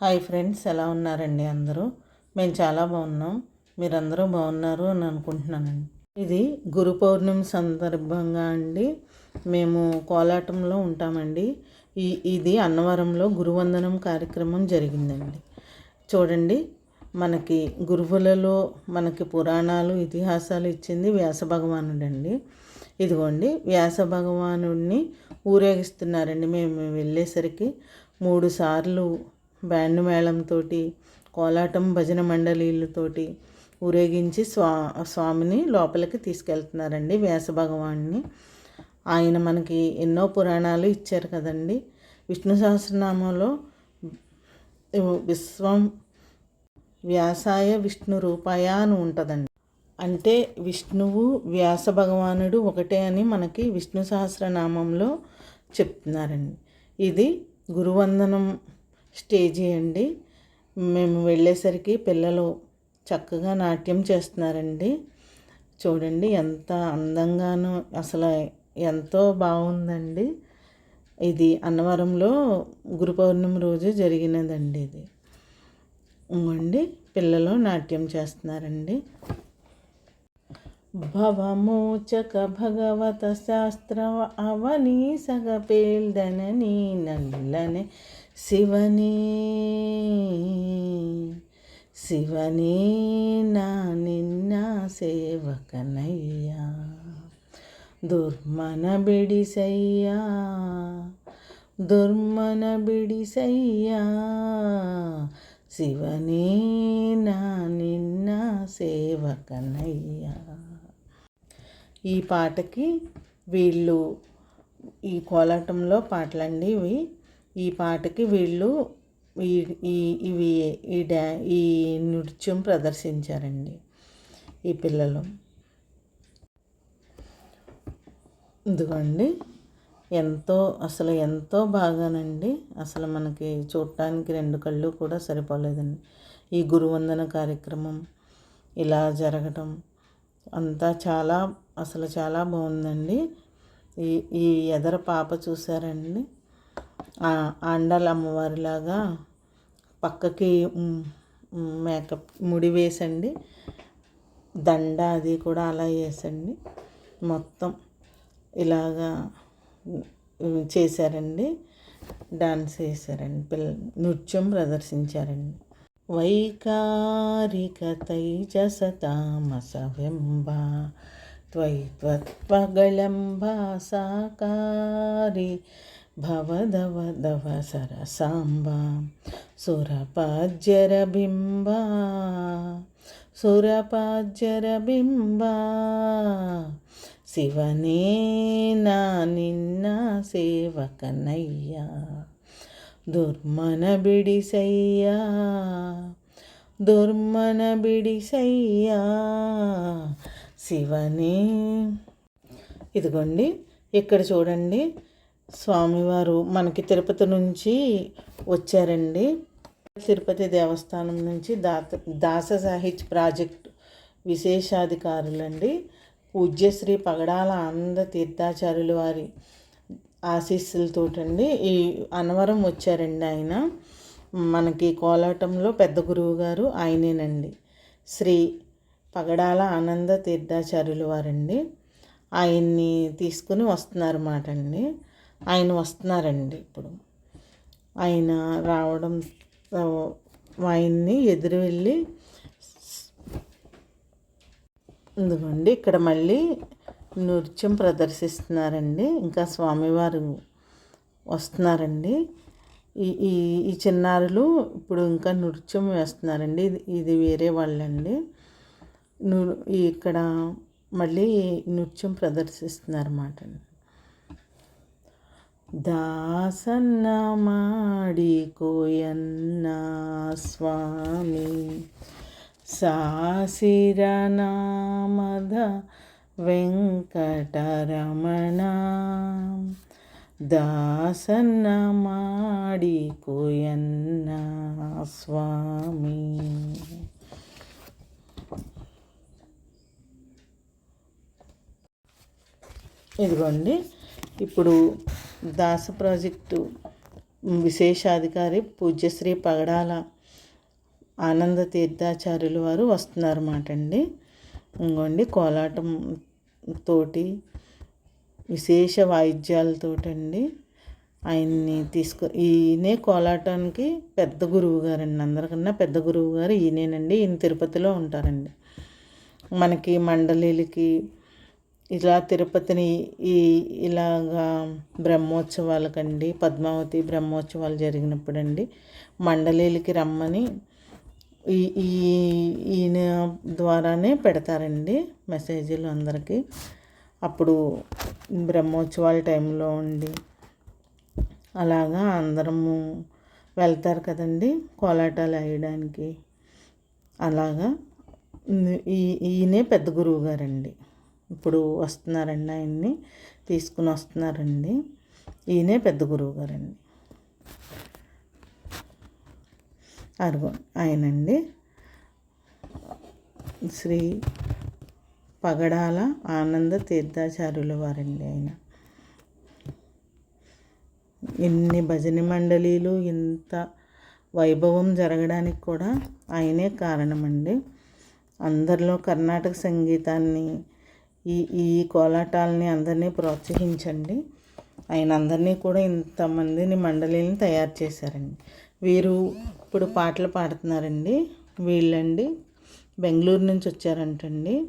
Hi friends ఎలా ఉన్నారండి అందరూ? మేము చాలా బాగున్నాం. మీరందరూ బాగున్నారు అని అనుకుంటున్నానండి. ఇది గురు పౌర్ణమి సందర్భంగా అండి. మేము కోలాటంలో ఉంటామండి. ఈ ఇది అన్నవరంలో గురువందనం కార్యక్రమం జరిగిందండి. చూడండి మనకి గురువులలో మనకి పురాణాలు ఇతిహాసాలు ఇచ్చింది వ్యాస భగవానుడండి. ఇదిగోండి వ్యాస భగవానుడిని ఊరేగిస్తున్నారండి. మేము వెళ్ళేసరికి మూడు సార్లు బ్యాండ్ మేళంతో కోలాటం భజన మండలీలతోటి ఊరేగించి స్వా స్వామిని లోపలికి తీసుకెళ్తున్నారండి వ్యాస భగవాన్ని ఆయన మనకి ఎన్నో పురాణాలు ఇచ్చారు కదండి. విష్ణు సహస్రనామంలో విశ్వం వ్యాసాయ విష్ణు రూపాయ అని ఉంటుందండి. అంటే విష్ణువు వ్యాస భగవానుడు ఒకటే అని మనకి విష్ణు సహస్రనామంలో చెప్తున్నారండి. ఇది గురువందనం స్టేజీ అండి మేము వెళ్ళేసరికి పిల్లలు చక్కగా నాట్యం చేస్తున్నారండి. చూడండి ఎంత అందంగానో అసలు ఎంతో బాగుందండి. ఇది అన్నవరంలో గురు పౌర్ణమి రోజు జరిగినదండి ఇది. అండి పిల్లలు నాట్యం చేస్తున్నారండి. భవమోచక భగవత శాస్త్ర అవనీ సగపేల్దనని నల్లనే శివనే శివనే నా నిన్న సేవకనయ్యా. దుర్మన బిడిసయ్యా దుర్మన బిడిసయ్యా. శివనే నా నిన్న సేవకనయ్యా. ఈ పాటకి వీళ్ళు ఈ కోలాటంలో పాటలండి ఇవి. ఈ పాటకి వీళ్ళు ఈ ఇవి ఈ డ్యా ఈ నృత్యం ప్రదర్శించారండి ఈ పిల్లలు. ఇదిగోండి ఎంతో అసలు ఎంతో బాగానండి. అసలు మనకి చూడటానికి రెండు కళ్ళు కూడా సరిపోలేదండి. ఈ గురువందన కార్యక్రమం ఇలా జరగటం అంతా చాలా అసలు చాలా బాగుందండి. ఈ ఈ ఎదర పాప చూసారండి ఆండాల అమ్మవారిలాగా పక్కకి మేకప్ ముడి వేసండి. దండ అది కూడా అలా వేసండి. మొత్తం ఇలాగా చేశారండి. డాన్స్ వేశారండి. పిల్ల నృత్యం ప్రదర్శించారండి. వైకారిక తైజస తామస వెంబ త్వైత్వత్వగళంబ సాకారి భవదవదవ సరసాంబ సురపాజ్యరబింబ సురపాజ్యరబింబ శివనే నా నిన్న సేవకనయ్యా దుర్మన బిడిసయ్యా దుర్మన బిడిసయ్యా శివనే ఇదిగోండి ఇక్కడ చూడండి స్వామివారు మనకి తిరుపతి నుంచి వచ్చారండి. తిరుపతి దేవస్థానం నుంచి దాత దాస సాహిత్య ప్రాజెక్ట్ విశేషాధికారులండి. పూజ్యశ్రీ పగడాల ఆనంద తీర్థాచార్యుల వారి ఆశీస్సులతోటండి ఈ అనవరం వచ్చారండి ఆయన. మనకి కోలాటంలో పెద్ద గురువు గారు ఆయనేనండి. శ్రీ పగడాల ఆనంద తీర్థాచార్యుల వారండి. ఆయన్ని తీసుకుని వస్తున్నారన్నమాట అండి ఆయన వస్తున్నారండి ఇప్పుడు. ఆయన రావడం ఆయన్ని ఎదురు వెళ్ళి ఇదిగోండి ఇక్కడ మళ్ళీ నృత్యం ప్రదర్శిస్తున్నారండి. ఇంకా స్వామివారు వస్తున్నారండి. ఈ ఈ ఈ చిన్నారులు ఇప్పుడు ఇంకా నృత్యం వేస్తున్నారండి. ఇది ఇది వేరే వాళ్ళండి. ఇక్కడ మళ్ళీ నృత్యం ప్రదర్శిస్తున్నారన్నమాట అండి. మాడి కోయన్న స్వామి సాసిరనామద వెంకటరమణ దాసన్న మాడి కోయన్న స్వామి. ఇదిగోండి. ఇప్పుడు దాస ప్రాజెక్టు విశేషాధికారి పూజ్యశ్రీ పగడాల ఆనంద తీర్థాచార్యులు వారు వస్తున్నారన్నమాట అండి. ఇంకోండి కోలాటం తోటి విశేష వాయిద్యాలతోటండి ఆయన్ని తీసుకు ఈయనే కోలాటానికి పెద్ద గురువు గారండి. అందరికన్నా పెద్ద గురువు గారు ఈయనేనండి. ఈయన తిరుపతిలో ఉంటారండి. మనకి మండలీలకి ఇలా తిరుపతిని ఈ ఇలాగా బ్రహ్మోత్సవాలకండి పద్మావతి బ్రహ్మోత్సవాలు జరిగినప్పుడు అండి మండలీలకి రమ్మని ఈ ఈ ఈయన ద్వారానే పెడతారండి మెసేజ్లు అందరికీ. అప్పుడు బ్రహ్మోత్సవాల టైంలో ఉండి అలాగా అందరము వెళ్తారు కదండి కోలాటాలు వేయడానికి. అలాగా ఈ ఈయనే పెద్ద గురువు గారండి. ఇప్పుడు వస్తున్నారండి ఆయన్ని. తీసుకుని వస్తున్నారండి. ఈయనే పెద్ద గురువు గారండి. అరుగు ఆయనండి. శ్రీ పగడాల ఆనంద తీర్థాచార్యుల వారండి ఆయన. ఎన్ని భజన మండలీలు ఇంత వైభవం జరగడానికి కూడా ఆయనే కారణమండి. అందరిలో కర్ణాటక సంగీతాన్ని ఈ ఈ కోలాటాలని అందరినీ ప్రోత్సహించండి. ఆయన అందరినీ కూడా ఇంతమందిని మండలిని తయారు చేశారండి. వీరు ఇప్పుడు పాటలు పాడుతున్నారండి. వీళ్ళండి బెంగళూరు నుంచి వచ్చారంటండి.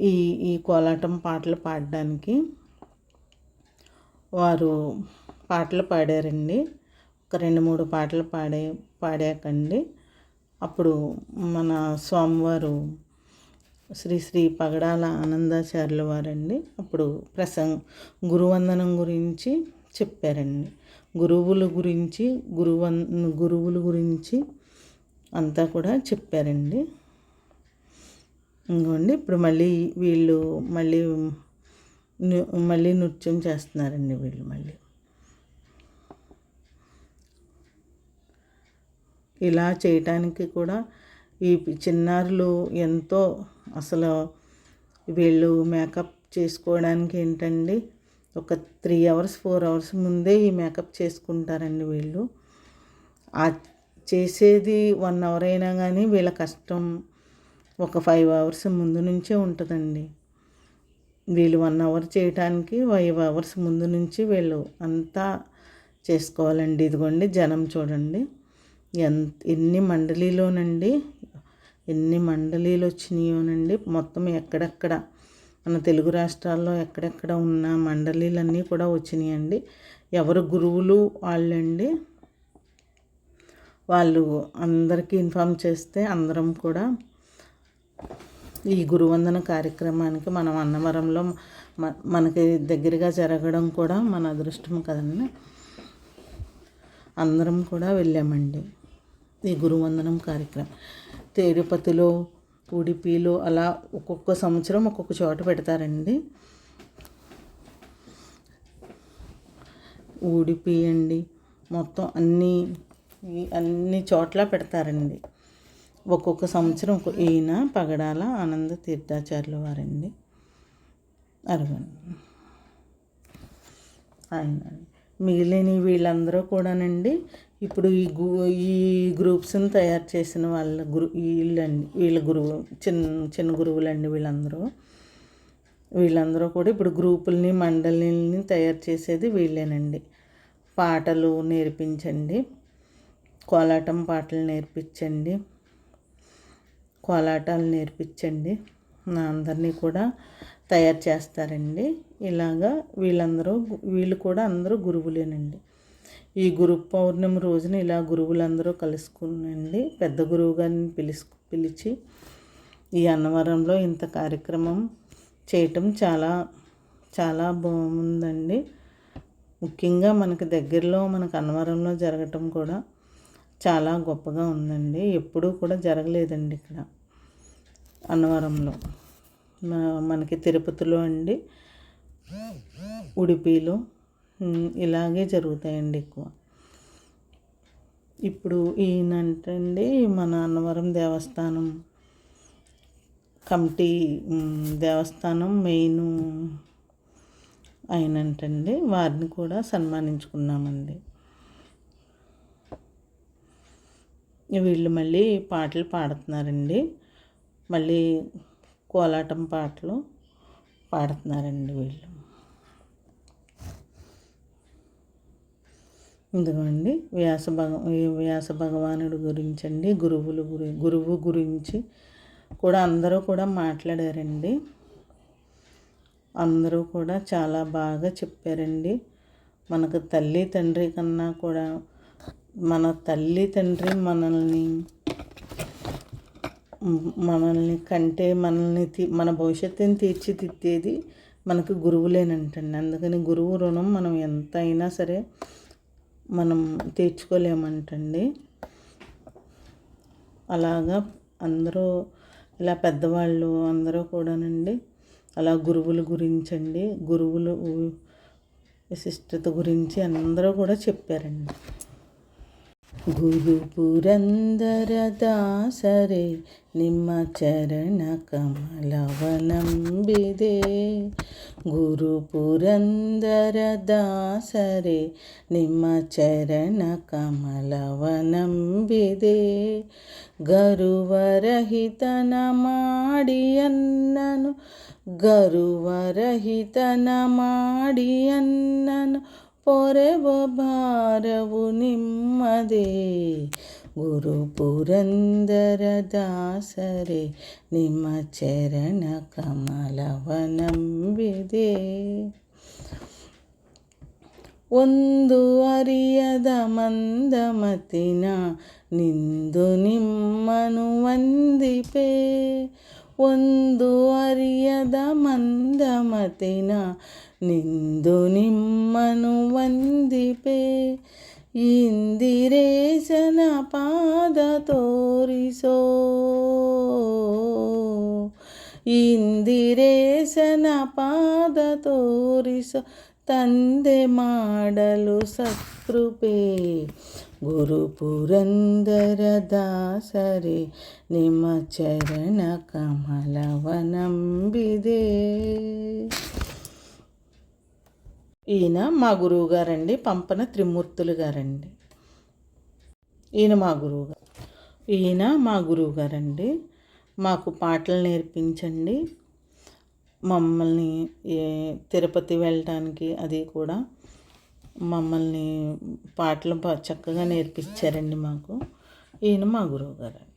ఈ ఈ కోలాటం పాటలు పాడడానికి వారు పాటలు పాడారండి. ఒక రెండు మూడు పాటలు పాడే పాడాకండి. అప్పుడు మన స్వామివారు శ్రీ శ్రీ పగడాల ఆనందాచార్యుల వారండి. అప్పుడు ప్రసంగ గురువందనం గురించి చెప్పారండి. గురువుల గురించి గురువన్ గురువుల గురించి అంతా కూడా చెప్పారండి. ఇంకోండి ఇప్పుడు మళ్ళీ వీళ్ళు మళ్ళీ మళ్ళీ నృత్యం చేస్తున్నారండి వీళ్ళు మళ్ళీ. ఇలా చేయటానికి కూడా ఈ చిన్నారులు ఎంతో అసలు వీళ్ళు మేకప్ చేసుకోవడానికి ఏంటండి? ఒక త్రీ అవర్స్ ఫోర్ అవర్స్ ముందే ఈ మేకప్ చేసుకుంటారండి వీళ్ళు. ఆ చేసేది వన్ అవర్ అయినా కానీ వీళ్ళ కష్టం ఒక ఫైవ్ అవర్స్ ముందు నుంచే ఉంటుందండి. వీళ్ళు వన్ అవర్ చేయటానికి ఫైవ్ అవర్స్ ముందు నుంచి వీళ్ళు అంతా చేసుకోవాలండి. ఇదిగోండి జనం చూడండి. ఎంత ఎన్ని మండలిలోనండి ఎన్ని మండలీలు వచ్చినాయోనండి మొత్తం ఎక్కడెక్కడ? మన తెలుగు రాష్ట్రాల్లో ఎక్కడెక్కడ ఉన్న మండలీలన్నీ కూడా వచ్చినాయండి. ఎవరు గురువులు వాళ్ళండి? వాళ్ళు అందరికీ ఇన్ఫామ్ చేస్తే అందరం కూడా ఈ గురువందన కార్యక్రమానికి మనం అన్నవరంలో మనకి దగ్గరగా జరగడం కూడా మన అదృష్టం కదండి. అందరం కూడా వెళ్ళామండి ఈ గురువందనం కార్యక్రమం. తిరుపతిలో ఉడిపిలో అలా ఒక్కొక్క సంవత్సరం ఒక్కొక్క చోట పెడతారండి. ఉడిపి అండి మొత్తం అన్నీ అన్ని చోట్ల పెడతారండి. ఒక్కొక్క సంవత్సరం ఈయన పగడాల ఆనంద తీర్థాచార్యుల వారండి. అరగండి ఆయన మిగిలిన వీళ్ళందరూ కూడానండి. ఇప్పుడు ఈ గు ఈ గ్రూప్స్ని తయారు చేసిన వాళ్ళ గురు వీళ్ళండి వీళ్ళ గురువు చిన్న చిన్న గురువులండి వీళ్ళందరూ. వీళ్ళందరూ కూడా ఇప్పుడు గ్రూపుల్ని మండలిని తయారు చేసేది వీళ్ళేనండి. పాటలు నేర్పించండి. కోలాటం పాటలు నేర్పించండి. కోలాటాలు నేర్పించండి. నా అందరినీ కూడా తయారు చేస్తారండి. ఇలాగా వీళ్ళందరూ వీళ్ళు కూడా అందరూ గురువులేనండి. ఈ గురు పౌర్ణమి రోజున ఇలా గురువులందరూ కలుసుకునండి. పెద్ద గురువు గారిని పిలుసు పిలిచి ఈ అన్నవరంలో ఇంత కార్యక్రమం చేయటం చాలా చాలా బాగుందండి. ముఖ్యంగా మనకి దగ్గరలో మనకు అన్నవరంలో జరగటం కూడా చాలా గొప్పగా ఉందండి. ఎప్పుడూ కూడా జరగలేదండి ఇక్కడ అన్నవరంలో. మనకి తిరుపతిలో అండి. ఉడిపిలో ఇలాగే జరుగుతాయండి ఎక్కువ. ఇప్పుడు ఈయనంటండి మన అన్నవరం దేవస్థానం. కమిటీ దేవస్థానం మెయిన్ ఆయనంటండి. వారిని కూడా సన్మానించుకున్నామండి. వీళ్ళు మళ్ళీ పాటలు పాడుతున్నారండి. మళ్ళీ కోలాటం పాటలు పాడుతున్నారండి వీళ్ళు. ఇదిగోండి వ్యాస భగ వ్యాస భగవానుడు గురించి అండి గురువుల గురి గురువు గురించి కూడా అందరూ కూడా మాట్లాడారండి. అందరూ కూడా చాలా బాగా చెప్పారండి. మనకు తల్లి తండ్రి కన్నా కూడా మన తల్లి తండ్రి మనల్ని మనల్ని కంటే మనల్ని మన భవిష్యత్తుని తీర్చిదిద్దేది మనకు గురువులేనంటండి. అందుకని గురువు రుణం మనం ఎంత అయినా సరే మనం తీర్చుకోలేమంటండి. అలాగా అందరూ ఇలా పెద్దవాళ్ళు అందరూ కూడానండి అలా గురువుల గురించండి గురువులు విశిష్టత గురించి అందరూ కూడా చెప్పారండి. ಗುರು ಪುರಂದರದಾಸರೇ ನಿಮ್ಮ ಚರಣ ಕಮಲವನಂಬಿದೆ. ಗುರು ಪುರಂದರದಾಸರೇ ನಿಮ್ಮ ಚರಣ ಕಮಲವನಂಬಿದೆ. ಗರುವರಹಿತನ ಮಾಡಿಯನ್ನನು ಗರುವರಹಿತನ ಮಾಡಿಯನ್ನನು ಪೊರೆವ ಭಾರವು ನಿಮ್ಮದೇ. ಗುರು ಪುರಂದರ ದಾಸರೆ, ನಿಮ್ಮ ಚರಣ ಕಮಲವನಂಬಿದೆ ಒಂದು ಅರಿಯದ ಮಂದಮತಿನ ನಿಂದು ನಿಮ್ಮನು ವಂದಿಪೆ. ಒಂದು ಅರಿಯದ ಮಂದಮತಿನ ನಿಂದು ನಿಮ್ಮನು ವಂದಿಪೆ ಇಂದಿರೇಶನ ಪಾದ ತೋರಿಸೋ ಇಂದಿರೇಶನ ಪಾದ ತೋರಿಸೋ ತಂದೆ ಮಾಡಲು ಸತ್ಕೃಪೆ ಗುರು ಪುರಂದರ ದಾಸರೆ ನಿಮ್ಮ ಚರಣ ಕಮಲವನಂಬಿದೆ ఈయన మా గురువు గారండి పంపన త్రిమూర్తులు గారండి. ఈయన మా గురువు గారు. ఈయన మా గురువు గారండి. మాకు పాటలు నేర్పించండి. మమ్మల్ని తిరుపతి వెళ్ళటానికి అది కూడా మమ్మల్ని పాటలు చక్కగా నేర్పించారండి మాకు. ఈయన మా గురువు గారండి.